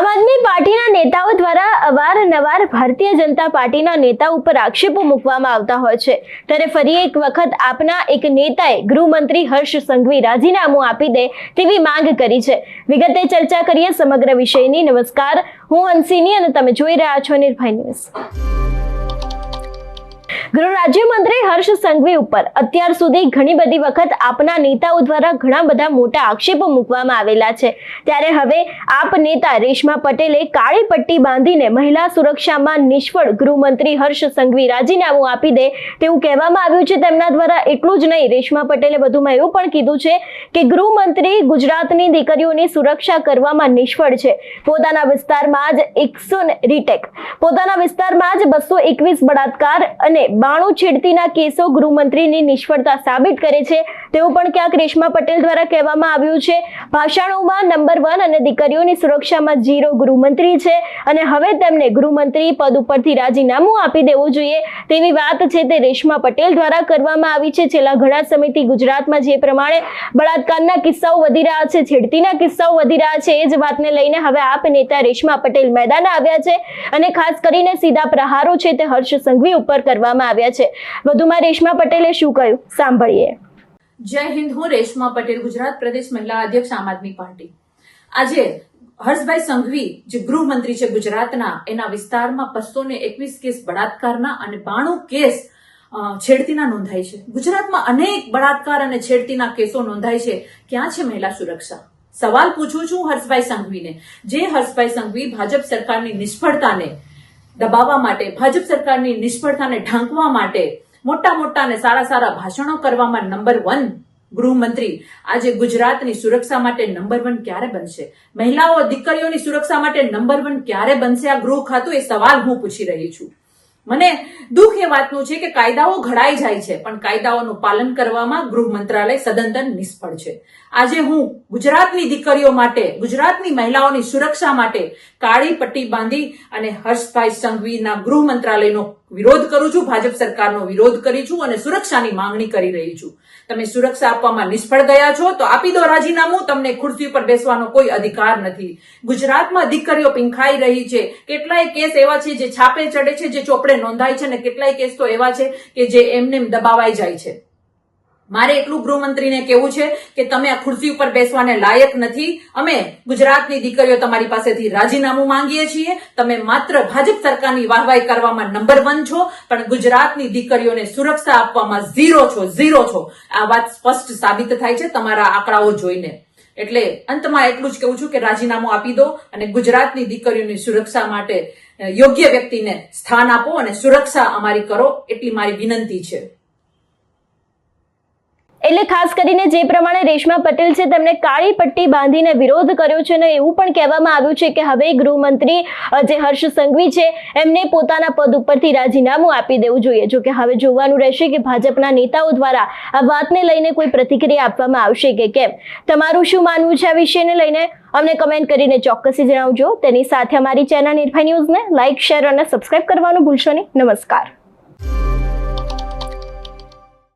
આમ આદમી પાર્ટીના નેતાઓ દ્વારા અવારનવાર ભારતીય જનતા પાર્ટીના નેતા ઉપર આક્ષેપો મૂકવામાં આવતા હોય છે. ત્યારે ફરી એક વખત આપના એક નેતાએ ગૃહમંત્રી હર્ષ સંઘવી રાજીનામું આપી દે તેવી માંગ કરી છે. વિગતે ચર્ચા કરીએ સમગ્ર વિષયની. નમસ્કાર. હું હંસિની અને તમે જોઈ રહ્યા છો નિર્ભય ન્યૂઝ. ગૃહ રાજ્યમંત્રી હર્ષ સંઘવી ઉપર અત્યાર સુધી ઘણી બધી વખત આપના નેતાઓ દ્વારા ઘણા બધા મોટા આક્ષેપો મૂકવામાં આવેલા છે. ત્યારે હવે આપ નેતા રેશમા પટેલે કાળી પટ્ટી બાંધીને મહિલા સુરક્ષામાં નિષ્ફળ ગૃહમંત્રી હર્ષ સંઘવી રાજીનામું આપી દે તેવું કહેવામાં આવ્યું છે. તેમના દ્વારા એટલું જ નહીં, રેશમા પટેલે વધુમાં એવું પણ કીધું છે કે ગૃહમંત્રી ગુજરાતની દીકરીઓની સુરક્ષા કરવામાં નિષ્ફળ છે. પોતાના વિસ્તારમાં જ એકસો રીટેક પોતાના વિસ્તારમાં જ બસો એકવીસ બળાત્કાર અને બાણું છેડતીના કેસો ગૃહમંત્રીની નિષ્ફળતા સાબિત કરે છે. તેવું પણ ક્યાંક રેશમા પટેલ દ્વારા કહેવામાં આવ્યું છે, ભાષણોમાં નંબર વન અને દીકરીઓની સુરક્ષામાં જીરો ગૃહમંત્રી છે અને હવે તેમને ગૃહમંત્રી પદ ઉપરથી રાજીનામું આપી દેવું જોઈએ. તેવી વાત છે તે રેશમા પટેલ દ્વારા કરવામાં આવી છે. છેલ્લા ઘણા સમયથી ગુજરાતમાં જે પ્રમાણે બળાત્કારના કિસ્સાઓ વધી રહ્યા છે, છેડતીના કિસ્સાઓ વધી રહ્યા છે, એ જ વાતને લઈને હવે આપ નેતા રેશમા પટેલ મેદાન આવ્યા છે અને ખાસ કરીને સીધા પ્રહારો છે તે હર્ષ સંઘવી ઉપર કરવામાં આવ્યા છે. વધુમાં રેશમા પટેલે શું કહ્યું? સાંભળીએ. જય હિન્દ, હું રેશમા પટેલ, ગુજરાત પ્રદેશ મહિલા અધ્યક્ષ આમ આદમી પાર્ટી. આજે હર્ષભાઈ સંઘવી, જે ગૃહમંત્રી છે ગુજરાતના, એના વિસ્તારમાં બસો ને એકવીસ કેસ બળાત્કારના અને બાણું કેસ છેડતીના નોંધાય છે. ગુજરાતમાં અનેક બળાત્કાર અને છેડતીના કેસો નોંધાય છે. ક્યાં છે મહિલા સુરક્ષા? સવાલ પૂછું છું હર્ષભાઈ સંઘવીને. જે હર્ષભાઈ સંઘવી ભાજપ સરકારની નિષ્ફળતાને દબાવવા માટે, ભાજપ સરકારની નિષ્ફળતાને ઢાંકવા માટે, મોટા મોટા અને સારા સારા ભાષણો કરવામાં નંબર વન ગૃહમંત્રી આજે ગુજરાતની સુરક્ષા માટે નંબર વન ક્યારે બનશે? મહિલાઓ, દીકરીઓની સુરક્ષા માટે નંબર વન ક્યારે બનશે આ ગૃહ ખાતું? એ સવાલ હું પૂછી રહી છું. મને દુઃખ એ વાતનું છે કે કાયદાઓ ઘડાઈ જાય છે, પણ કાયદાઓનું પાલન કરવામાં ગૃહ મંત્રાલય સદંતર નિષ્ફળ છે. આજે હું ગુજરાતની દીકરીઓ માટે, ગુજરાતની મહિલાઓની સુરક્ષા માટે કાળી પટ્ટી બાંધી અને હર્ષભાઈ સંઘવીના ગૃહ મંત્રાલયનો વિરોધ કરું છું, ભાજપ સરકારનો વિરોધ કરી છું અને સુરક્ષાની માંગણી કરી રહી છું. તમે સુરક્ષા આપવામાં નિષ્ફળ ગયા છો, તો આપી દો રાજીનામું. તમને ખુરશી ઉપર બેસવાનો કોઈ અધિકાર નથી. ગુજરાતમાં દીકરીઓ પીંખાઈ રહી છે. કેટલાય કેસ એવા છે જે છાપે ચડે છે, જે ચોપડે નોંધાય છે અને કેટલાય કેસ તો એવા છે કે જે એમને એમ દબાવાઈ જાય છે. મારે એટલું ગૃહમંત્રીને કહેવું છે કે તમે આ ખુરશી ઉપર બેસવાને લાયક નથી. અમે ગુજરાતની દીકરીઓ તમારી પાસેથી રાજીનામું માંગીએ છીએ. તમે માત્ર ભાજપ સરકારની વાહવાઈ કરવામાં નંબર વન છો, પણ ગુજરાતની દીકરીઓને સુરક્ષા આપવામાં ઝીરો છો ઝીરો છો. આ વાત સ્પષ્ટ સાબિત થાય છે તમારા આંકડાઓ જોઈને. એટલે અંતમાં એટલું જ કહું છું કે રાજીનામું આપી દો અને ગુજરાતની દીકરીઓની સુરક્ષા માટે યોગ્ય વ્યક્તિને સ્થાન આપો અને સુરક્ષા અમારી કરો, એટલી મારી વિનંતી છે. એટલે ખાસ કરીને જે પ્રમાણે રેશમા પટેલ છે તેમણે કાળી પટ્ટી બાંધીને વિરોધ કર્યો છે અને એવું પણ કહેવામાં આવ્યું છે કે હવે ગૃહમંત્રી જે હર્ષ સંઘવી છે, એમને પોતાના પદ ઉપરથી રાજીનામું આપી દેવું જોઈએ. જો કે હવે જોવાનું રહેશે કે ભાજપના નેતાઓ દ્વારા આ વાતને લઈને કોઈ પ્રતિક્રિયા આપવામાં આવશે કે કેમ? તમારું શું માનવું છે આ વિષયને લઈને? અમને કમેન્ટ કરીને ચોક્કસી જણાવજો. તેની સાથે અમારી ચેનલ નિર્ભય ન્યૂઝને લાઇક શેર અને સબસ્ક્રાઇબ કરવાનું ભૂલશો નહીં. નમસ્કાર.